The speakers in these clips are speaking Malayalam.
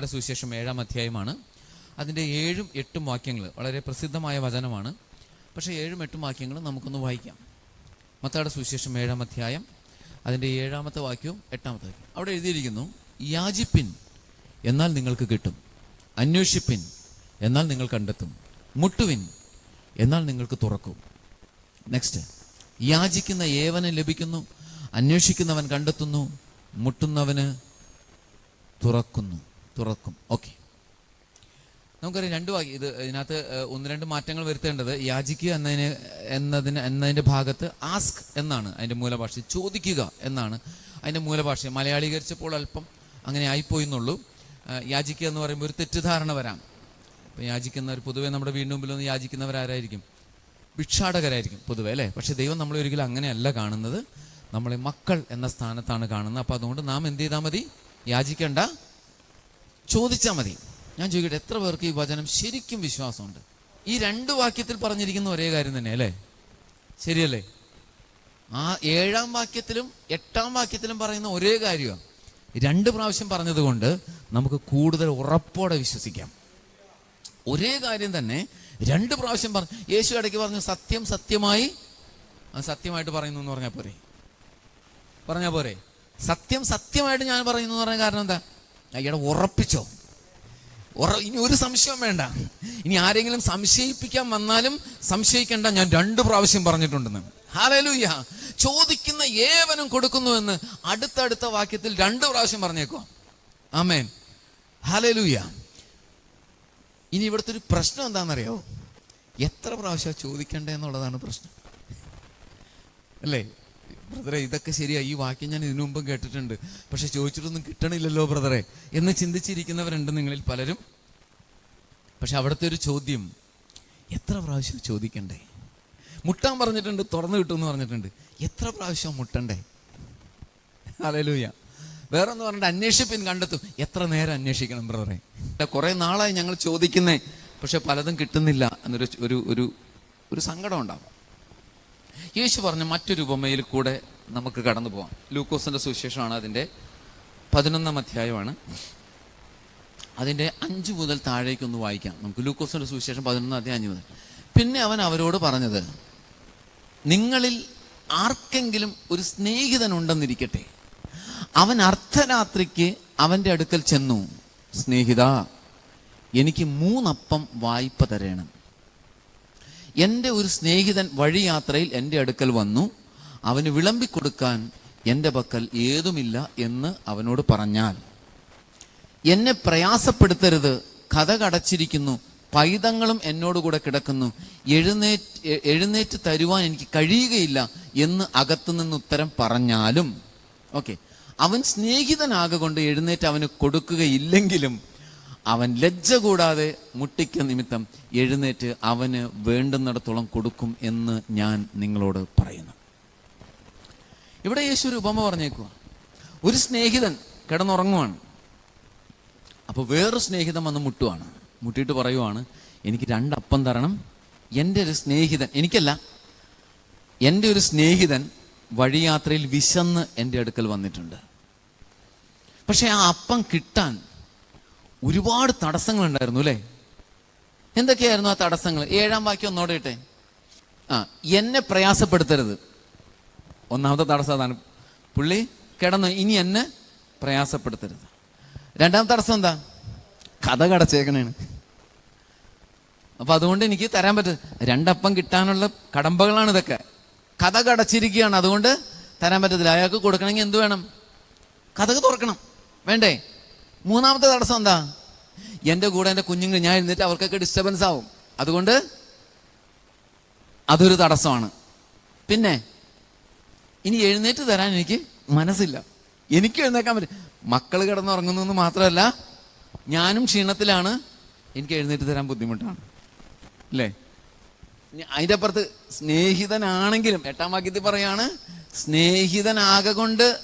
മത്തായുടെ സുവിശേഷം ഏഴാം അധ്യായമാണ്. അതിന്റെ ഏഴും എട്ടും വാക്യങ്ങൾ വളരെ പ്രസിദ്ധമായ വചനമാണ്. പക്ഷേ ഏഴും എട്ടും വാക്യങ്ങൾ നമുക്കൊന്ന് വായിക്കാം. മത്തായുടെ സുവിശേഷം ഏഴാം അധ്യായം അതിന്റെ ഏഴാമത്തെ വാക്യവും എട്ടാമത്തെ വാക്യവും. അവിടെ എഴുതിയിരിക്കുന്നു യാചിപ്പിൻ എന്നാൽ നിങ്ങൾക്ക് കിട്ടും. അന്വേഷിപ്പിൻ എന്നാൽ നിങ്ങൾ കണ്ടെത്തും. മുട്ടുവിൻ എന്നാൽ നിങ്ങൾക്ക് തുറക്കും. നെക്സ്റ്റ് യാചിക്കുന്ന ഏവന് ലഭിക്കുന്നു അന്വേഷിക്കുന്നവൻ കണ്ടെത്തുന്നു മുട്ടുന്നവന് തുറക്കുന്നു. തുറക്കും. ഓക്കെ നമുക്കറിയാം രണ്ട് വാക്യം ഇത് ഇതിനകത്ത് ഒന്ന് രണ്ട് മാറ്റങ്ങൾ വരുത്തേണ്ടത് യാചിക്കുക എന്നതിന് എന്നതിന് എന്നതിന്റെ ഭാഗത്ത് ആസ്ക് എന്നാണ് അതിന്റെ മൂലഭാഷ. ചോദിക്കുക എന്നാണ് അതിന്റെ മൂലഭാഷ. മലയാളീകരിച്ചപ്പോൾ അല്പം അങ്ങനെ ആയിപ്പോയി എന്നുള്ളൂ. യാചിക്കുക എന്ന് പറയുമ്പോൾ ഒരു തെറ്റിദ്ധാരണ വരാം. ഇപ്പം യാചിക്കുന്നവർ പൊതുവെ നമ്മുടെ വീടിന് മുമ്പിലൊന്ന് യാചിക്കുന്നവരാരായിരിക്കും? ഭിക്ഷാടകരായിരിക്കും പൊതുവെ അല്ലേ? പക്ഷേ ദൈവം നമ്മളെ ഒരിക്കലും അങ്ങനെയല്ല കാണുന്നത്. നമ്മളെ മക്കൾ എന്ന സ്ഥാനത്താണ് കാണുന്നത്. അപ്പോൾ അതുകൊണ്ട് നാം എന്ത് ചെയ്താൽ മതി? യാചിക്കേണ്ട. ചോദിച്ചാൽ മതി. ഞാൻ ചോദിക്കട്ടെ എത്ര പേർക്ക് ഈ വചനം ശരിക്കും വിശ്വാസമുണ്ട്? ഈ രണ്ട് വാക്യത്തിൽ പറഞ്ഞിരിക്കുന്ന ഒരേ കാര്യം തന്നെ അല്ലേ? ശരിയല്ലേ? ആ ഏഴാം വാക്യത്തിലും എട്ടാം വാക്യത്തിലും പറയുന്ന ഒരേ കാര്യമാണ്. രണ്ട് പ്രാവശ്യം പറഞ്ഞതുകൊണ്ട് നമുക്ക് കൂടുതൽ ഉറപ്പോടെ വിശ്വസിക്കാം. ഒരേ കാര്യം തന്നെ രണ്ട് പ്രാവശ്യം പറഞ്ഞു യേശു ഇടയ്ക്ക് പറഞ്ഞു സത്യം സത്യമായി. സത്യമായിട്ട് പറയുന്നു എന്ന് പറഞ്ഞാൽ പോരെ? പറഞ്ഞാൽ പോരെ? സത്യം സത്യമായിട്ട് ഞാൻ പറയുന്നു എന്ന് പറഞ്ഞ കാരണം എന്താ? അയ്യടെ ഉറപ്പിച്ചോ? ഉറ ഇനി ഒരു സംശയം വേണ്ട. ഇനി ആരെങ്കിലും സംശയിപ്പിക്കാൻ വന്നാലും സംശയിക്കേണ്ട. ഞാൻ രണ്ട് പ്രാവശ്യം പറഞ്ഞിട്ടുണ്ടെന്ന്. ഹാലലൂയ ചോദിക്കുന്ന ഏവനും കൊടുക്കുന്നുവെന്ന് അടുത്തടുത്ത വാക്യത്തിൽ രണ്ട് പ്രാവശ്യം പറഞ്ഞേക്കോ. ആമേൻ ഹാലലൂയ ഇനി ഇവിടുത്തെ ഒരു പ്രശ്നം എന്താണെന്നറിയോ? എത്ര പ്രാവശ്യം ചോദിക്കണ്ടേ എന്നുള്ളതാണ് പ്രശ്നം. അല്ലേ? ബ്രദറെ ഇതൊക്കെ ശരിയാ. ഈ വാക്യം ഞാൻ ഇതിനു മുമ്പും കേട്ടിട്ടുണ്ട്. പക്ഷെ ചോദിച്ചിട്ടൊന്നും കിട്ടണില്ലല്ലോ ബ്രദറെ. എന്ന് ചിന്തിച്ചിരിക്കുന്നവരുണ്ട് നിങ്ങളിൽ പലരും. പക്ഷെ അവിടുത്തെ ഒരു ചോദ്യം എത്ര പ്രാവശ്യം ചോദിക്കണ്ടേ? മുട്ടാൻ പറഞ്ഞിട്ടുണ്ട് തുറന്നു കിട്ടുമെന്ന് പറഞ്ഞിട്ടുണ്ട്. എത്ര പ്രാവശ്യം മുട്ടണ്ടേ? അലലൂയ വേറെ ഒന്ന് പറഞ്ഞിട്ട് അന്വേഷിപ്പിൻ കണ്ടെത്തും. എത്ര നേരം അന്വേഷിക്കണം ബ്രദറെ? കുറേ നാളായി ഞങ്ങൾ ചോദിക്കുന്നേ പക്ഷെ പലതും കിട്ടുന്നില്ല എന്നൊരു ഒരു ഒരു സങ്കടം ഉണ്ടാവും. യേശു പറഞ്ഞ മറ്റൊരു ഉപമയിൽ കൂടെ നമുക്ക് കടന്നു പോകാം ലൂക്കോസിന്റെ സുവിശേഷമാണ് അതിന്റെ പതിനൊന്നാം അധ്യായമാണ്. അതിന്റെ അഞ്ച് മുതൽ താഴേക്ക് ഒന്ന് വായിക്കാം. നമുക്ക് ലൂക്കോസിന്റെ സുവിശേഷം പതിനൊന്നാം അധ്യായം അഞ്ച് മുതൽ. പിന്നെ അവൻ അവരോട് പറഞ്ഞത് നിങ്ങളിൽ ആർക്കെങ്കിലും ഒരു സ്നേഹിതൻ ഉണ്ടെന്നിരിക്കട്ടെ അവൻ അർദ്ധരാത്രിക്ക് അവന്റെ അടുക്കൽ ചെന്നു. സ്നേഹിത എനിക്ക് മൂന്നപ്പം വായ്പ തരേണം. എന്റെ ഒരു സ്നേഹിതൻ വഴി യാത്രയിൽ എന്റെ അടുക്കൽ വന്നു. അവന് വിളമ്പിക്കൊടുക്കാൻ എന്റെ പക്കൽ ഏതുമില്ല എന്ന് അവനോട് പറഞ്ഞാൽ എന്നെ പ്രയാസപ്പെടുത്തരുത്. കഥ കടച്ചിരിക്കുന്നു. പൈതങ്ങളും എന്നോടുകൂടെ കിടക്കുന്നു. എഴുന്നേറ്റ് എഴുന്നേറ്റ് തരുവാൻ എനിക്ക് കഴിയുകയില്ല എന്ന് അകത്തുനിന്ന് ഉത്തരം പറഞ്ഞാലും ഓക്കെ. അവൻ സ്നേഹിതനാകൊണ്ട് എഴുന്നേറ്റ് അവന് കൊടുക്കുകയില്ലെങ്കിലും അവൻ ലജ്ജ കൂടാതെ മുട്ടിക്ക നിമിത്തം എഴുന്നേറ്റ് അവന് വേണ്ടുന്നിടത്തോളം കൊടുക്കും എന്ന് ഞാൻ നിങ്ങളോട് പറയുന്നു. ഇവിടെ യേശു ഒരു ഉപമ പറഞ്ഞേക്കുക ഒരു സ്നേഹിതൻ കിടന്നുറങ്ങുവാണ്. അപ്പോൾ വേറൊരു സ്നേഹിതൻ വന്ന് മുട്ടുവാണ്. മുട്ടിയിട്ട് പറയുവാണ് എനിക്ക് രണ്ടപ്പം തരണം. എന്റെ ഒരു സ്നേഹിതൻ എനിക്കല്ല എന്റെ ഒരു സ്നേഹിതൻ വഴിയാത്രയിൽ വിശന്ന് എന്റെ അടുക്കൽ വന്നിട്ടുണ്ട്. പക്ഷേ ആ അപ്പം കിട്ടാൻ ഒരുപാട് തടസ്സങ്ങളുണ്ടായിരുന്നു അല്ലേ? എന്തൊക്കെയായിരുന്നു ആ തടസ്സങ്ങൾ? ഏഴാം വാക്യം ഒന്നോടെ ആ എന്നെ പ്രയാസപ്പെടുത്തരുത്. ഒന്നാമത്തെ തടസ്സം അതാണ്. പുള്ളി കിടന്ന് ഇനി എന്നെ പ്രയാസപ്പെടുത്തരുത്. രണ്ടാം തടസ്സം എന്താ? കഥ കടച്ചേക്കണേണ്. അപ്പൊ അതുകൊണ്ട് എനിക്ക് തരാൻ പറ്റും രണ്ടപ്പം കിട്ടാനുള്ള കടമ്പകളാണ് ഇതൊക്കെ. കഥ കടച്ചിരിക്കുകയാണ് അതുകൊണ്ട് തരാൻ പറ്റത്തില്ല. അയാൾക്ക് കൊടുക്കണമെങ്കിൽ എന്ത് വേണം? കഥക് തുറക്കണം. വേണ്ടേ? മൂന്നാമത്തെ തടസ്സം എന്താ? എന്റെ കൂടെ എന്റെ കുഞ്ഞുങ്ങൾ ഞാൻ എഴുന്നേറ്റ് അവർക്കൊക്കെ ഡിസ്റ്റർബൻസ് ആവും. അതുകൊണ്ട് അതൊരു തടസ്സമാണ്. പിന്നെ ഇനി എഴുന്നേറ്റ് തരാൻ എനിക്ക് മനസ്സില്ല. എനിക്ക് എഴുന്നേക്കാൻ പറ്റും. മക്കൾ കിടന്നുറങ്ങുന്നു എന്ന് മാത്രമല്ല ഞാനും ക്ഷീണത്തിലാണ്. എനിക്ക് എഴുന്നേറ്റ് തരാൻ ബുദ്ധിമുട്ടാണ്. അല്ലേ? അതിന്റെ അപ്പുറത്ത് സ്നേഹിതനാണെങ്കിലും എട്ടാം വാക്യത്തിൽ പറയാണ് സ്നേഹിതനാകെ കൊണ്ട്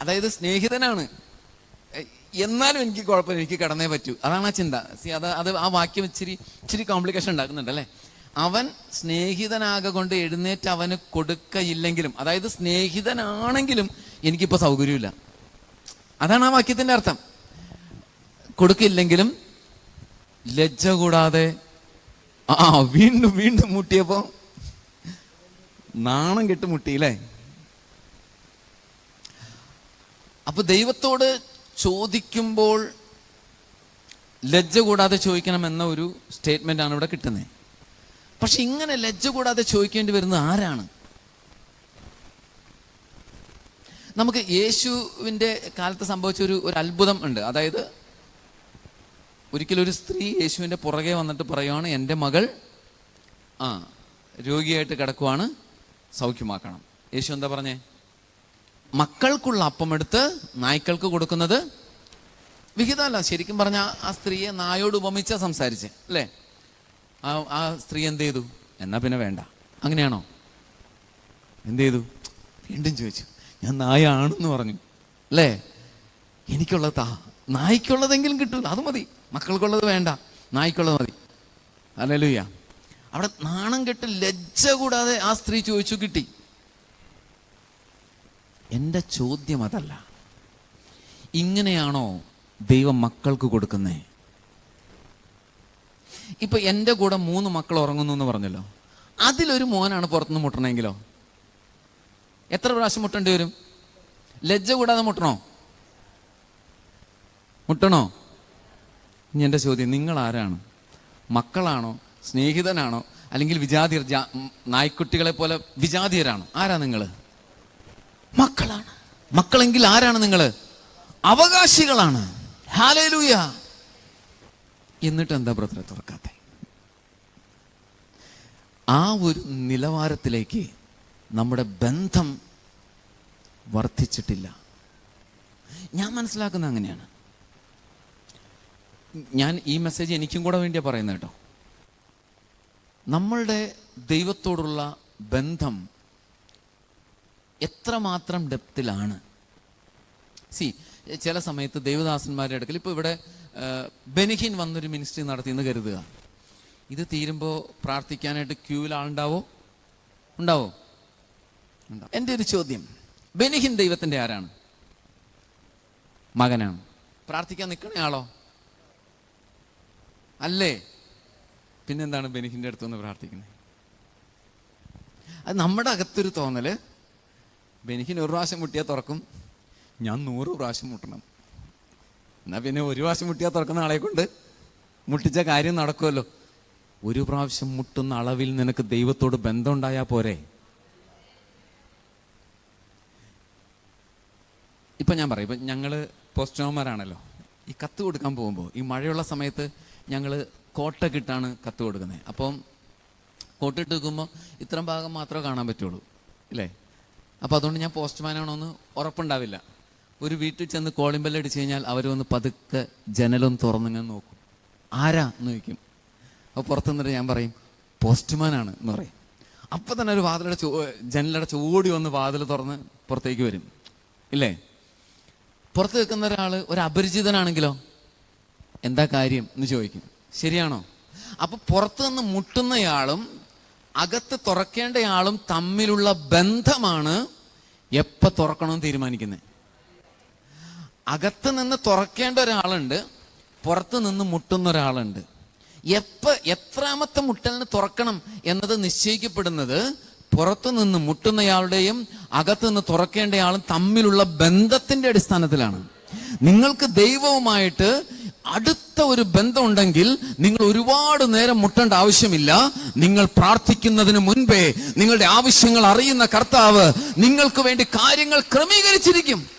അതായത് സ്നേഹിതനാണ്. എന്നാലും എനിക്ക് കുഴപ്പമില്ല എനിക്ക് കിടന്നേ പറ്റൂ. അതാണ് ആ ചിന്ത. സി അത് അത് ആ വാക്യം ഇച്ചിരി ഇച്ചിരി കോംപ്ലിക്കേഷൻ ഉണ്ടാക്കുന്നുണ്ട് അല്ലേ? അവൻ സ്നേഹിതനാകെ കൊണ്ട് എഴുന്നേറ്റ് അവന് കൊടുക്കയില്ലെങ്കിലും അതായത് സ്നേഹിതനാണെങ്കിലും എനിക്കിപ്പോൾ സൗകര്യമില്ല. അതാണ് ആ വാക്യത്തിന്റെ അർത്ഥം. കൊടുക്കില്ലെങ്കിലും ലജ്ജ കൂടാതെ ആ വീണ്ടും വീണ്ടും മുട്ടിയപ്പോൾ നാണം കെട്ട് മുട്ടിയില്ലേ അപ്പൊ ദൈവത്തോട് ചോദിക്കുമ്പോൾ ലജ്ജ കൂടാതെ ചോദിക്കണം എന്ന ഒരു സ്റ്റേറ്റ്മെന്റ് ആണ് ഇവിടെ കിട്ടുന്നത് പക്ഷെ ഇങ്ങനെ ലജ്ജ കൂടാതെ ചോദിക്കേണ്ടി വരുന്നത് ആരാണ്? നമുക്ക് യേശുവിന്റെ കാലത്ത് സംഭവിച്ച ഒരു ഒരു അത്ഭുതം ഉണ്ട്. അതായത് ഒരിക്കലൊരു ഒരു സ്ത്രീ യേശുവിന്റെ പുറകെ വന്നിട്ട് പറയുവാണ് എന്റെ മകൾ ആ രോഗിയായിട്ട് കിടക്കുവാണ് സൗഖ്യമാക്കണം. യേശു എന്താ പറഞ്ഞേ? മക്കൾക്കുള്ള അപ്പം എടുത്ത് നായ്ക്കൾക്ക് കൊടുക്കുന്നത് വിഹിതമല്ല. ശരിക്കും പറഞ്ഞ ആ സ്ത്രീയെ നായോട് ഉപമിച്ച സംസാരിച്ച് അല്ലേ? ആ ആ സ്ത്രീ എന്ത് ചെയ്തു? എന്നാ പിന്നെ വേണ്ട. അങ്ങനെയാണോ? എന്ത് ചെയ്തു? വീണ്ടും ചോദിച്ചു. ഞാൻ നായാണെന്ന് പറഞ്ഞു അല്ലേ? എനിക്കുള്ളത് താ. നായ്ക്കുള്ളതെങ്കിലും കിട്ടൂല. അത് മതി. മക്കൾക്കുള്ളത് വേണ്ട. നായ്ക്കുള്ളത് മതി. അല്ലല്ലുയ്യ അവിടെ നാണം കെട്ട് ലജ്ജ കൂടാതെ ആ സ്ത്രീ ചോദിച്ചു കിട്ടി. എന്റെ ചോദ്യം അതല്ല. ഇങ്ങനെയാണോ ദൈവം മക്കൾക്ക് കൊടുക്കുന്നത് ഇപ്പൊ എന്റെ കൂടെ മൂന്ന് മക്കൾ ഉറങ്ങുന്നു എന്ന് പറഞ്ഞല്ലോ. അതിലൊരു മോനാണ് പുറത്തുനിന്ന് മുട്ടണമെങ്കിലോ എത്ര പ്രാവശ്യം മുട്ടേണ്ടി വരും? ലജ്ജ കൂടാതെ മുട്ടണോ? മുട്ടണോ? ഇനി എന്റെ ചോദ്യം നിങ്ങൾ ആരാണ് മക്കളാണോ? സ്നേഹിതനാണോ? അല്ലെങ്കിൽ വിജാതിയർ നായ്ക്കുട്ടികളെ പോലെ വിജാതിയരാണോ? ആരാ നിങ്ങൾ മക്കളാണ്. മക്കളെങ്കിൽ ആരാണ് നിങ്ങൾ അവകാശികളാണ്. ഹാലേലൂയ. എന്നിട്ട് എന്താ ബ്രദറെ തുറക്കാത്ത? ആ ഒരു നിലവാരത്തിലേക്ക് നമ്മുടെ ബന്ധം വർദ്ധിച്ചിട്ടില്ല. ഞാൻ മനസ്സിലാക്കുന്ന അങ്ങനെയാണ്. ഞാൻ ഈ മെസ്സേജ് എനിക്കും കൂടെ വേണ്ടിയാണ് പറയുന്നത് കേട്ടോ. നമ്മളുടെ ദൈവത്തോടുള്ള ബന്ധം എത്രമാത്രം ഡെപ്തിലാണ്? സി ചില സമയത്ത് ദേവദാസന്മാരുടെ അടുക്കൽ ഇപ്പോൾ ഇവിടെ ബെനിഹിൻ വന്നൊരു മിനിസ്ട്രി നടത്തി എന്ന് കരുതുക. ഇത് തീരുമ്പോൾ പ്രാർത്ഥിക്കാനായിട്ട് ക്യൂവിൽ ആളുണ്ടാവോ? ഉണ്ടാവോ? ഉണ്ടാവും. എന്റെ ഒരു ചോദ്യം. ബെനിഹിൻ ദൈവത്തിന്റെ ആരാണ്? മകനാണ്. പ്രാർത്ഥിക്കാൻ നിൽക്കണയാളോ അല്ലേ? പിന്നെന്താണ് ബെനിഹിന്റെ അടുത്തുനിന്ന് പ്രാർത്ഥിക്കുന്നത്? അത് നമ്മുടെ അകത്തൊരു തോന്നൽ എനിക്ക് ഒരു പ്രാവശ്യം മുട്ടിയാൽ തുറക്കും. ഞാൻ നൂറ് പ്രാവശ്യം മുട്ടണം. എന്നാൽ പിന്നെ ഒരു പ്രാവശ്യം മുട്ടിയാൽ തുറക്കുന്ന ആളെ കൊണ്ട് മുട്ടിച്ച കാര്യം നടക്കുമല്ലോ ഒരു പ്രാവശ്യം മുട്ടുന്ന അളവിൽ നിനക്ക് ദൈവത്തോട് ബന്ധമുണ്ടായാൽ പോരെ? ഇപ്പം ഞാൻ പറയും ഇപ്പം ഞങ്ങൾ പോസ്റ്റോമാരാണല്ലോ ഈ കത്ത് കൊടുക്കാൻ പോകുമ്പോൾ ഈ മഴയുള്ള സമയത്ത് ഞങ്ങൾ കോട്ടൊക്കെ ഇട്ടാണ് കത്ത് കൊടുക്കുന്നത്. അപ്പം കോട്ടിട്ട് വെക്കുമ്പോൾ ഇത്രയും ഭാഗം മാത്രമേ കാണാൻ പറ്റുള്ളൂ ഇല്ലേ? അപ്പോൾ അതുകൊണ്ട് ഞാൻ പോസ്റ്റ്മാനാണോ എന്ന് ഉറപ്പുണ്ടാവില്ല. ഒരു വീട്ടിൽ ചെന്ന് കോളിംഗ് ബെല്ല് അടിച്ചു കഴിഞ്ഞാൽ അവർ വന്ന് പതുക്കെ ജനലും തുറന്നിങ്ങനെ നോക്കും. ആരാ? എന്ന് ചോദിക്കും. അപ്പോൾ പുറത്തു നിന്നിട്ട് ഞാൻ പറയും പോസ്റ്റ്മാനാണ് എന്ന് പറയും. അപ്പം തന്നെ ഒരു വാതിലടച്ച് ചോ ഓടി ചോടി വന്ന് വാതിൽ തുറന്ന് പുറത്തേക്ക് വരും. ഇല്ലേ? പുറത്ത് നിൽക്കുന്ന ഒരാൾ ഒരു അപരിചിതനാണെങ്കിലോ? എന്താ കാര്യം? എന്ന് ചോദിക്കും. ശരിയാണോ? അപ്പോൾ പുറത്തു നിന്ന് മുട്ടുന്നയാളും അകത്ത് തുറക്കേണ്ടയാളും തമ്മിലുള്ള ബന്ധമാണ് എപ്പോൾ തുറക്കണമെന്ന് തീരുമാനിക്കുന്നത് അകത്ത് നിന്ന് തുറക്കേണ്ട ഒരാളുണ്ട് പുറത്ത് നിന്ന് മുട്ടുന്ന ഒരാളുണ്ട്. എപ്പോൾ എത്രാമത്തെ മുട്ടലിന് തുറക്കണം എന്നത് നിശ്ചയിക്കപ്പെടുന്നത് പുറത്തു നിന്ന് മുട്ടുന്നയാളുടെയും അകത്ത് നിന്ന് തുറക്കേണ്ടയാളും തമ്മിലുള്ള ബന്ധത്തിന്റെ അടിസ്ഥാനത്തിലാണ്. നിങ്ങൾക്ക് ദൈവവുമായിട്ട് അടുത്ത ഒരു ബന്ധമുണ്ടെങ്കിൽ നിങ്ങൾ ഒരുപാട് നേരം മുട്ടേണ്ട ആവശ്യമില്ല. നിങ്ങൾ പ്രാർത്ഥിക്കുന്നതിന് മുൻപേ നിങ്ങളുടെ ആവശ്യങ്ങൾ അറിയുന്ന കർത്താവ് നിങ്ങൾക്ക് വേണ്ടി കാര്യങ്ങൾ ക്രമീകരിച്ചിരിക്കും.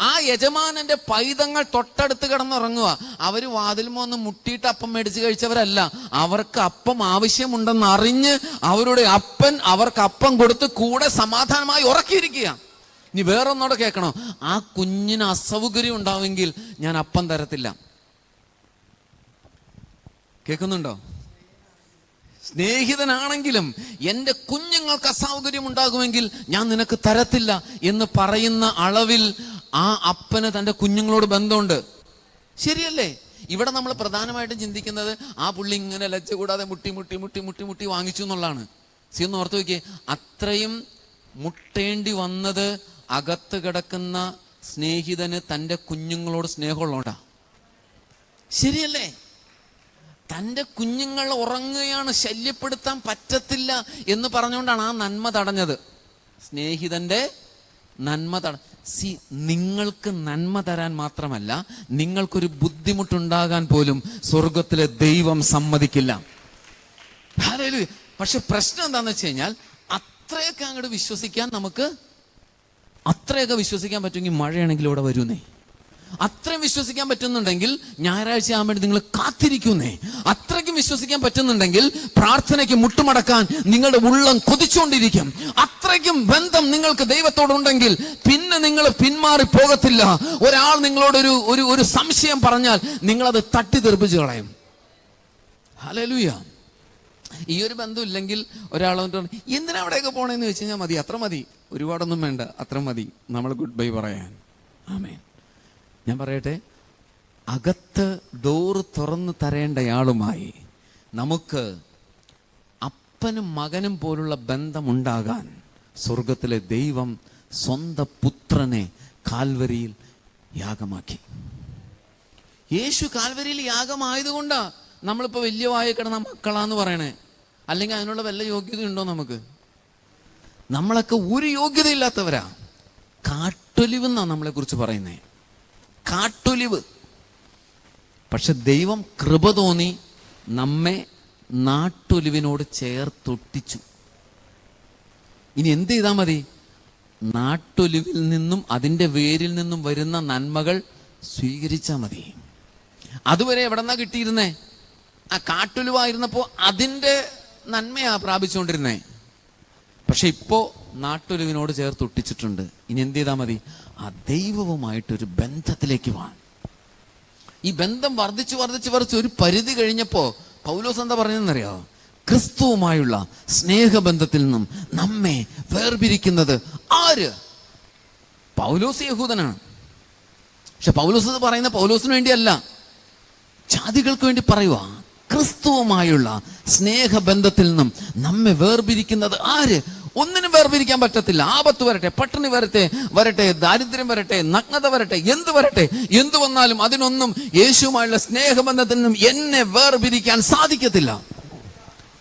ആ യജമാനന്റെ പൈതങ്ങൾ തൊട്ടടുത്ത് കിടന്നുറങ്ങുക. അവർ വാതിൽമ ഒന്ന് മുട്ടിയിട്ട് അപ്പം മേടിച്ച് കഴിച്ചവരല്ല. അവർക്ക് അപ്പം ആവശ്യമുണ്ടെന്ന് അറിഞ്ഞ് അവരുടെ അപ്പൻ അവർക്ക് അപ്പം കൊടുത്ത് കൂടെ സമാധാനമായി ഉറക്കിയിരിക്കുക ഇനി വേറൊന്നോടെ കേൾക്കണോ. ആ കുഞ്ഞിന് അസൗകര്യം ഉണ്ടാവുമെങ്കിൽ ഞാൻ അപ്പം തരത്തില്ല. കേൾക്കുന്നുണ്ടോ? സ്നേഹിതനാണെങ്കിലും എന്റെ കുഞ്ഞുങ്ങൾക്ക് അസൗകര്യം ഉണ്ടാകുമെങ്കിൽ ഞാൻ നിനക്ക് തരത്തില്ല എന്ന് പറയുന്ന അളവിൽ ആ അപ്പന് തന്റെ കുഞ്ഞുങ്ങളോട് ബന്ധമുണ്ട്. ശരിയല്ലേ? ഇവിടെ നമ്മൾ പ്രധാനമായിട്ടും ചിന്തിക്കുന്നത് ആ പുള്ളി ഇങ്ങനെ ലജ്ജ കൂടാതെ മുട്ടി മുട്ടി മുട്ടി മുട്ടി മുട്ടി വാങ്ങിച്ചു എന്നുള്ളതാണ്. സി ഒന്ന് ഓർത്ത് നോക്കിയേ. അത്രയും മുട്ടേണ്ടി വന്നത് അകത്ത് കിടക്കുന്ന സ്നേഹിതന് തന്റെ കുഞ്ഞുങ്ങളോട് സ്നേഹമുള്ളതുകൊണ്ടാ ശരിയല്ലേ? തന്റെ കുഞ്ഞുങ്ങൾ ഉറങ്ങുകയാണ് ശല്യപ്പെടുത്താൻ പറ്റത്തില്ല എന്ന് പറഞ്ഞുകൊണ്ടാണ് ആ നന്മ തടഞ്ഞത്. സ്നേഹിതന്റെ നന്മ തട സി നിങ്ങൾക്ക് നന്മ തരാൻ മാത്രമല്ല നിങ്ങൾക്കൊരു ബുദ്ധിമുട്ടുണ്ടാകാൻ പോലും സ്വർഗത്തിലെ ദൈവം സമ്മതിക്കില്ല. പക്ഷെ പ്രശ്നം എന്താണെന്ന് വെച്ച് കഴിഞ്ഞാൽ അത്രയൊക്കെ അങ്ങോട്ട് വിശ്വസിക്കാൻ നമുക്ക് അത്രയൊക്കെ വിശ്വസിക്കാൻ പറ്റുമെങ്കിൽ മഴയാണെങ്കിൽ ഇവിടെ വരുന്നേ. അത്രയും വിശ്വസിക്കാൻ പറ്റുന്നുണ്ടെങ്കിൽ ഞായറാഴ്ച ആകാൻ വേണ്ടി നിങ്ങൾ കാത്തിരിക്കുന്നേ. അത്രയ്ക്കും വിശ്വസിക്കാൻ പറ്റുന്നുണ്ടെങ്കിൽ പ്രാർത്ഥനയ്ക്ക് മുട്ടുമടക്കാൻ നിങ്ങളുടെ ഉള്ളം കൊതിച്ചുകൊണ്ടിരിക്കും. അത്രയ്ക്കും ബന്ധം നിങ്ങൾക്ക് ദൈവത്തോടുണ്ടെങ്കിൽ പിന്നെ നിങ്ങൾ പിന്മാറി പോകത്തില്ല. ഒരാൾ നിങ്ങളോടൊരു ഒരു ഒരു സംശയം പറഞ്ഞാൽ നിങ്ങളത് തട്ടി തെറിപ്പിച്ച് കളയും. ഹലലുയ ഈ ഒരു ബന്ധം ഇല്ലെങ്കിൽ ഒരാൾ എന്തിനാ അവിടെയൊക്കെ പോണേന്ന് വെച്ച് കഴിഞ്ഞാൽ മതി അത്ര മതി. ഒരുപാടൊന്നും വേണ്ട അത്ര മതി. നമ്മൾ ഗുഡ് ബൈ പറയാൻ. ആമേൻ. ഞാൻ പറയട്ടെ അകത്ത് ഡോറ് തുറന്ന് തരേണ്ടയാളുമായി നമുക്ക് അപ്പനും മകനും പോലുള്ള ബന്ധമുണ്ടാകാൻ സ്വർഗത്തിലെ ദൈവം സ്വന്തം പുത്രനെ കാൽവരിയിൽ യാഗമാക്കി. യേശു കാൽവരിയിൽ യാഗമായതുകൊണ്ടാ നമ്മളിപ്പോ വലിയ വായ കിടന്ന മക്കളാന്ന് പറയണേ. അല്ലെങ്കിൽ അതിനുള്ള വല്ല യോഗ്യതയുണ്ടോ നമുക്ക്? നമ്മളൊക്കെ ഒരു യോഗ്യതയില്ലാത്തവരാ. കാട്ടൊലിവെന്നാ നമ്മളെ കുറിച്ച് പറയുന്നത് കാട്ടൊലിവ്. പക്ഷെ ദൈവം കൃപ തോന്നി നമ്മെ നാട്ടൊലിവിനോട് ചേർത്തൊട്ടിച്ചു. ഇനി എന്ത് ചെയ്താൽ മതി? നാട്ടൊലിവിൽ നിന്നും അതിന്റെ വേരിൽ നിന്നും വരുന്ന നന്മകൾ സ്വീകരിച്ചാൽ മതി. അതുവരെ എവിടെന്നാ കിട്ടിയിരുന്നേ? ആ കാട്ടുലുവായിരുന്നപ്പോൾ അതിന്റെ നന്മയാ പ്രാപിച്ചുകൊണ്ടിരുന്നേ. പക്ഷെ ഇപ്പോ നാട്ടൊലിവിനോട് ചേർത്ത് ഒട്ടിച്ചിട്ടുണ്ട്. ഇനി എന്ത് ചെയ്താൽ മതി? ആ ദൈവവുമായിട്ടൊരു ബന്ധത്തിലേക്ക് വാൻ ഈ ബന്ധം വർദ്ധിച്ച് വർദ്ധിച്ച് വർദ്ധിച്ച് ഒരു പരിധി കഴിഞ്ഞപ്പോൾ പൗലോസ് എന്താ പറഞ്ഞതെന്നറിയോ? ക്രിസ്തുവുമായുള്ള സ്നേഹബന്ധത്തിൽ നിന്നും നമ്മെ വേർപിരിക്കുന്നത് ആര്? പൗലോസ് യഹൂദനാണ്. പക്ഷെ പൗലോസ് പറയുന്ന പൗലോസിന് വേണ്ടിയല്ല. ജാതികൾക്ക് വേണ്ടി പറയുക ക്രിസ്തുവുമായുള്ള സ്നേഹബന്ധത്തിൽ നിന്നും നമ്മെ വേർപിരിക്കുന്നത് ആര്? ഒന്നിനും വേർപിരിക്കാൻ പറ്റത്തില്ല. ആപത്ത് വരട്ടെ പട്ടിണി വരട്ടെ വരട്ടെ ദാരിദ്ര്യം വരട്ടെ നഗ്നത വരട്ടെ എന്ത് വരട്ടെ എന്തു വന്നാലും അതിനൊന്നും യേശുവുമായുള്ള സ്നേഹബന്ധത്തിൽ നിന്നും എന്നെ വേർപിരിക്കാൻ സാധിക്കത്തില്ല.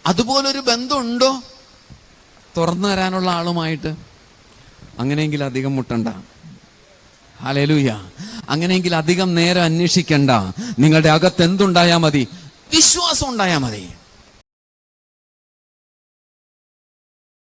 അതുപോലൊരു ബന്ധമുണ്ടോ? തുറന്നു തരാനുള്ള ആളുമായിട്ട്? അങ്ങനെയെങ്കിൽ അധികം മുട്ടണ്ട. ഹല്ലേലൂയ. അങ്ങനെയെങ്കിൽ അധികം നേരം അന്വേഷിക്കണ്ട. നിങ്ങളുടെ അകത്ത് എന്തുണ്ടായാൽ മതി? വിശ്വാസം ഉണ്ടായാൽ മതി